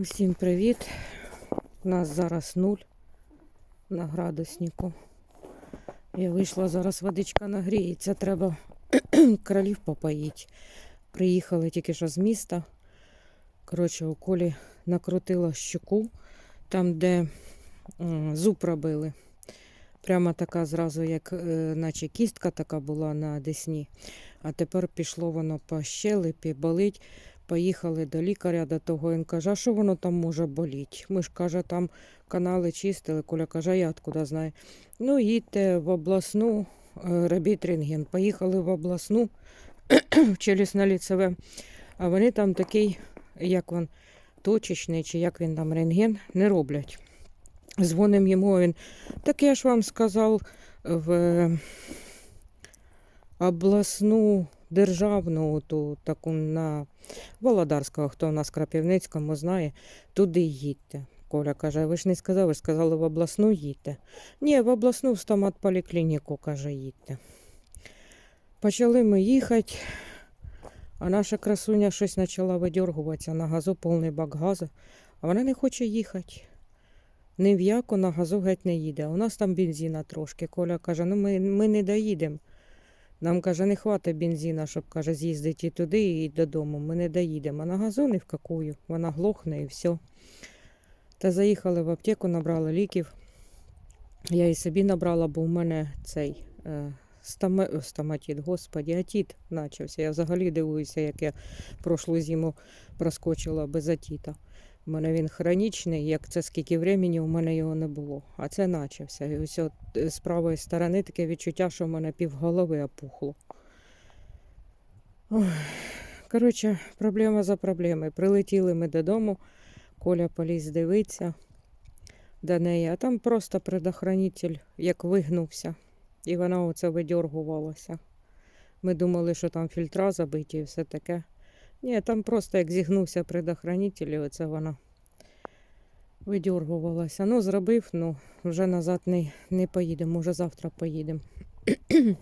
Усім привіт. У нас зараз нуль на градуснику. Я вийшла, зараз водичка нагріється, треба кролів попоїти. Приїхали тільки що з міста. Коротше, у колі накрутила щуку, там, де зуб робили. Прямо така зразу, як е, наче кістка така була на десні. А тепер пішло воно по щелепі, болить. Поїхали до лікаря, до того він каже, а що воно там може боліти? Ми ж каже, там канали чистили. Коля каже, я откуда знаю. Ну, їдьте в обласну, е, робіть рентген. Поїхали в обласну в челюстно-ліцеве, а вони там такий, як він, точечний, чи як він там рентген, не роблять. Дзвонимо йому, він, так я ж вам сказав, в е, обласну державну, ту таку на Володарського, хто у нас в Крапівницькому знає, туди їдьте. Коля каже, ви ж не сказали, ви ж сказали в обласну їдьте. Ні, в обласну в стоматполіклініку, каже, їдьте. Почали ми їхати, а наша красуня щось почала видергуватися на газу, повний бак газу, а вона не хоче їхати. Ні в яку на газу геть не їде. У нас там бензина трошки. Коля каже, ну ми, ми не доїдемо. Нам каже, не хватить бензина, щоб каже, з'їздити і туди, і додому. Ми не доїдемо. На газу в какую. Вона глохне і все. Та заїхали в аптеку, набрали ліків. Я і собі набрала, бо у мене цей е, стаме, о, стоматит, господі, атіт почався. Я взагалі дивуюся, як я прошлу зиму проскочила без атіта. У мене він хронічний, як це скільки времени, у мене його не було. А це начався. І ось от е, з правої сторони таке відчуття, що в мене півголови опухло. Коротше, проблема за проблемою. Прилетіли ми додому, Коля поліз дивитися до неї, а там просто предохранитель як вигнувся. І вона оце видьоргувалася. Ми думали, що там фільтра забиті і все таке. Ні, там просто як зігнувся предохранитель, оце вона видьоргувалася. Ну, зробив, ну, вже назад не, не поїдемо, може завтра поїдемо.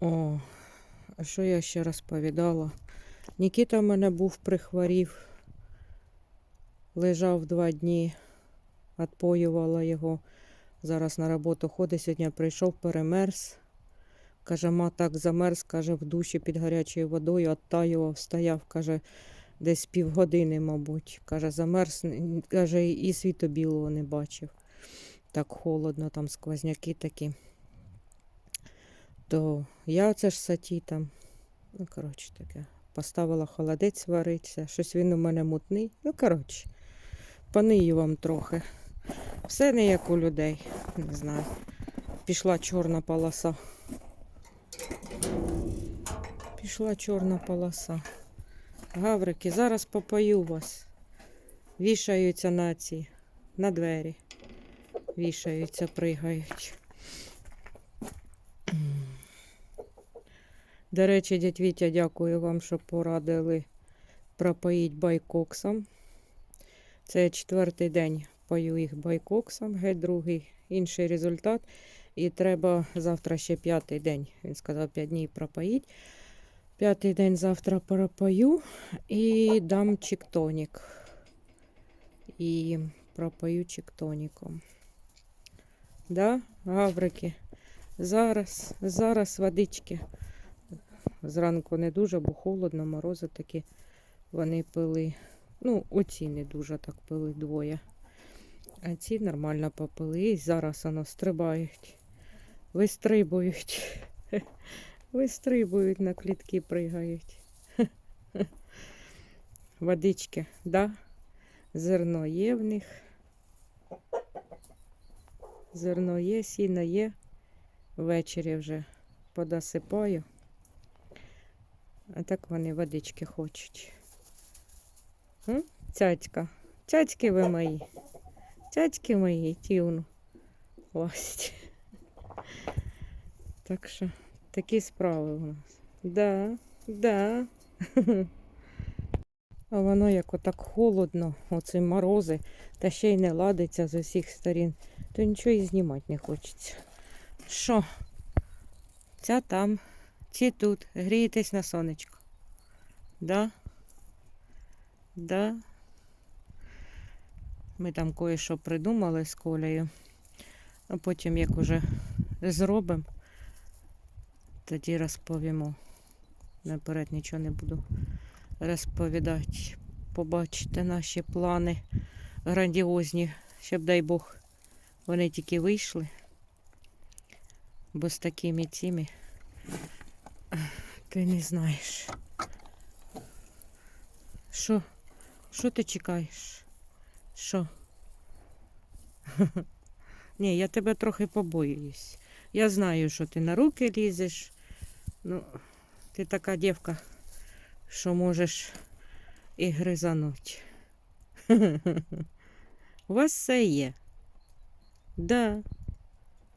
О, а що я ще розповідала? Нікіта в мене був прихворів, лежав два дні, відпоювала його. Зараз на роботу ходить, сьогодні прийшов, перемерз. Каже, ма так замерз, каже, в душі під гарячою водою оттаював, стояв, каже, десь півгодини, мабуть. Каже, замерз, каже, і світу білого не бачив. Так холодно, там сквозняки такі. То я це ж саті там. Ну, коротше таке. Поставила холодець вариться. Щось він у мене мутний. Ну, коротше, понию вам трохи. Все не як у людей. Не знаю. Пішла чорна полоса. Пішла чорна полоса. Гаврики, зараз попою вас. Вішаються на ці, на двері. Вішаються, пригають. До речі, дядь Вітя, дякую вам, що порадили пропоїть байкоксом. Це четвертий день пою їх байкоксом, геть другий інший результат. І треба завтра ще п'ятий день. Він сказав, п'ять днів пропоїть. П'ятий день завтра пропою і дам чіктонік. І пропою чіктоніком. Да, гаврики? Зараз, зараз водички. Зранку не дуже, бо холодно, морози такі вони пили. Ну, оці не дуже так пили двоє. А ці нормально попили. І зараз воно стрибають. Вистрибують. Вистрибують на клітки, пригають. Водички, да? Зерно є в них. Зерно є, сіно є. Ввечері вже подосипаю. А так вони водички хочуть. Цяцька. Цяцьки ви мої. Цяцьки мої, тівну. Ласть. Так що такі справи у нас. Да, да. А воно як отак холодно, оці морози, та ще й не ладиться з усіх сторін, то нічого і знімати не хочеться. Що? Ця там, ці тут, грієтесь на сонечко. Да? Да. Ми там кое-що придумали з колею. А потім, як уже зробимо, тоді розповімо. Наперед нічого не буду розповідати. Побачите наші плани грандіозні, щоб, дай Бог, вони тільки вийшли. Бо з такими цими ти не знаєш. Що? Що ти чекаєш? Що? Ні, я тебе трохи побоююсь. Я знаю, що ти на руки лізеш. Ну, ти така дівка, що можеш і гризануть. У вас все є. Да.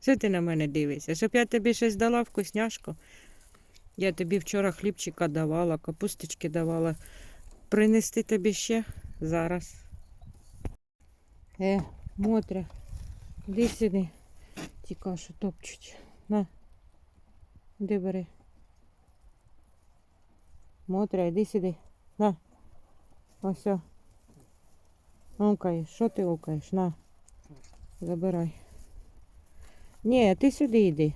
Що ти на мене дивишся? Щоб я тобі щось дала вкусняшку. Я тобі вчора хлібчика давала, капусточки давала. Принести тобі ще зараз. Е, Мотря, іди сюди. Ті кашу топчуть. На. Іди бери. Мотря, іди сюди. На. Ось. о. Окаєш. Що ти окаєш? На. Забирай. Ні, ти сюди йди.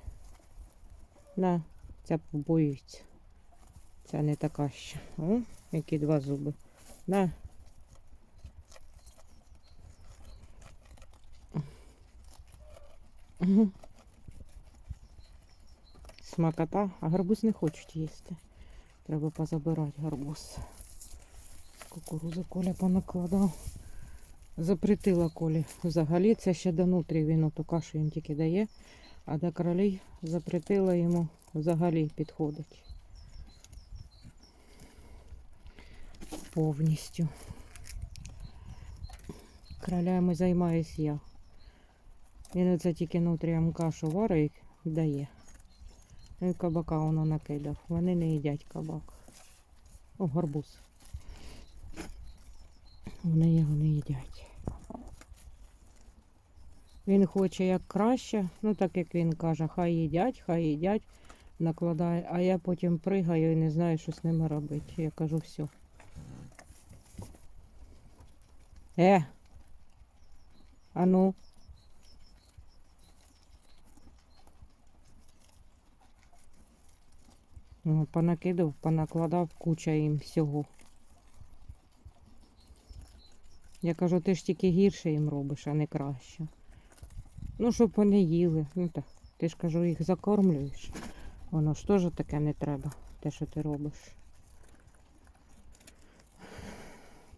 На, ця побоюється. Ця не така ще. О, які два зуби. На. Смакота, а гарбуз не хочуть їсти. Треба позабирати гарбуз. Кукурузи Коля понакладав. Запретила Колі взагалі. Це ще до нутрі він оту кашу їм тільки дає, а до кролей запретила йому взагалі підходить. Повністю. Кролями займаюсь я. Він оце тільки нутріям кашу варить дає. Ну і кабака воно накидав. Вони не їдять кабак. О, гарбуз. Вони його не їдять. Він хоче як краще, ну так як він каже, хай їдять, хай їдять, накладає, а я потім пригаю і не знаю, що з ними робити. Я кажу, все. Е. А ну. Ну, Понакидав, понакладав куча їм всього. Я кажу, ти ж тільки гірше їм робиш, а не краще. Ну, щоб вони їли. Ну так, ти ж кажу, їх закормлюєш. Воно ж теж таке не треба, те, що ти робиш.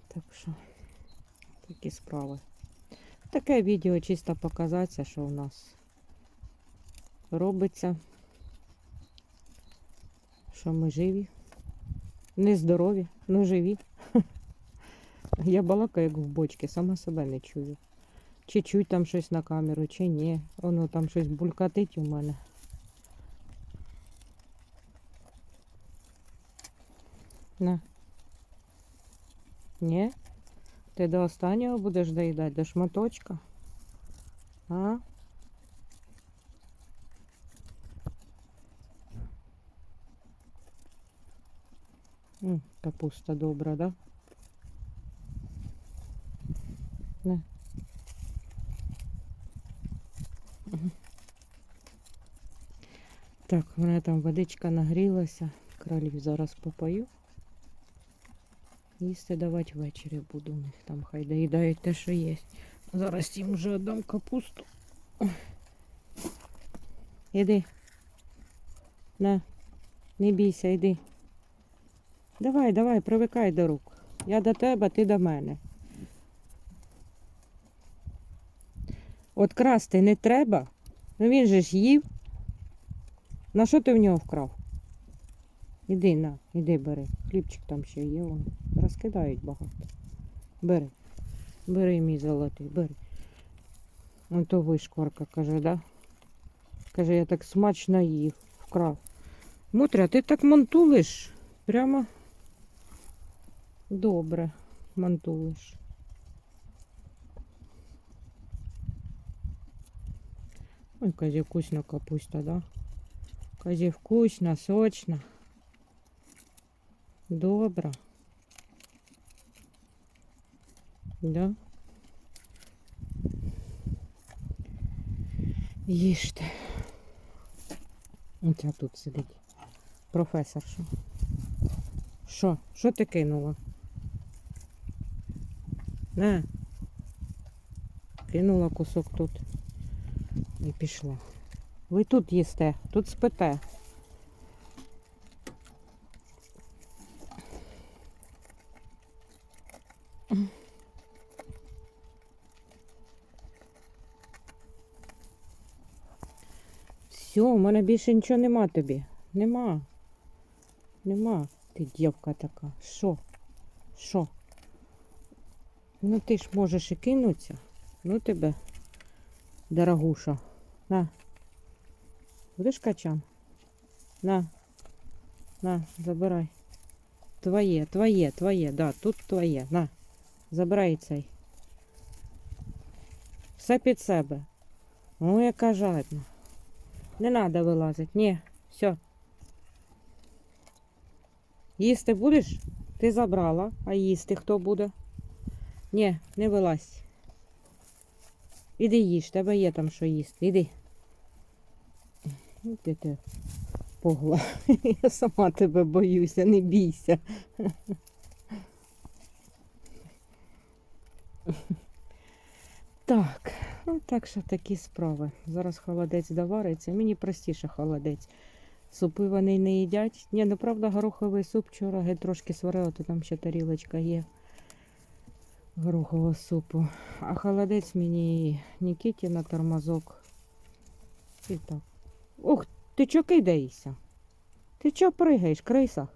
Так що, такі справи. Таке відео чисто показатися, що у нас робиться. Що ми живі. Не здорові, ну живі. Я балакаю, як в бочці, сама себе не чую. Чи чуть там щось на камеру, чи ні. Воно там щось булькатить у мене. На. Ні? Ти до останнього будеш доїдати, до шматочка? А? М, Капуста добра, да? Не. Так, у мене там водичка нагрілася. Кролів зараз попою. Їсти давати ввечері буду у них там, хай доїдають те, що є. Зараз їм вже дам капусту. Іди. На, не бійся, йди. Давай, давай, привикай до рук. Я до тебе, ти до мене. От красти не треба. Ну він же ж їв. На що ти в нього вкрав? Іди на, іди бери. Хлібчик там ще є. Вон. Розкидають багато. Бери. Бери, мій золотий, бери. Он то вишкварка каже, да? Каже, я так смачно їв, вкрав. Мотря, ти так мантулиш. Прямо добре мантулиш. Ой, казі вкусна капуста, да? Казі вкусна, сочна. Добра. Да? Їжте. Оця тут сидить. Професор, що? Що? Що ти кинула? Не. Кинула кусок тут. І пішла. Ви тут їсте, тут спите. Все, у мене більше нічого нема тобі. Нема. Нема. Ти дівка така. Що? Що? Ну ти ж можеш і кинутися. Ну тебе, дорогуша. На. Будеш качан? На. На, забирай. Твоє, твоє, твоє, да, тут твоє. На. Забирай цей. Все під себе. Ну, яка жадна. Не треба вилазити. Ні, все. Їсти будеш? Ти забрала, а їсти хто буде? Ні, не вилазь. Іди їж, тебе є там що їсти. Іди. Ти ти погла. Я сама тебе боюся, не бійся. Так, ну так що такі справи. Зараз холодець довариться. Мені простіше холодець. Супи вони не їдять. Ні, ну правда, гороховий суп вчора геть трошки сварила, то там ще тарілочка є горохового супу. А холодець мені Нікіті на тормозок. І так. Ух, ти чо кидаєшся? Ти чо пригаєш, криса?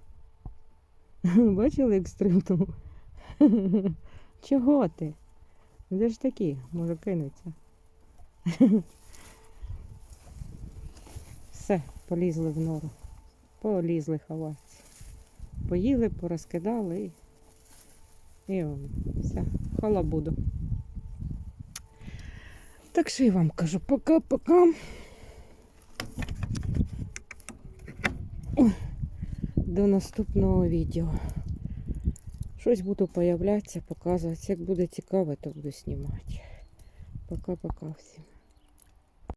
Бачили, як стрибнув? Чого ти? Де ж такі, може кинуться. Все, полізли в нору. Полізли ховатися. Поїли, порозкидали і, і он, все, халабуду. Так що я вам кажу, пока-пока. Ой, До наступного відео. Щось буду появлятися, показувати. Як буде цікаво, то буду знімати. Пока-пока всім.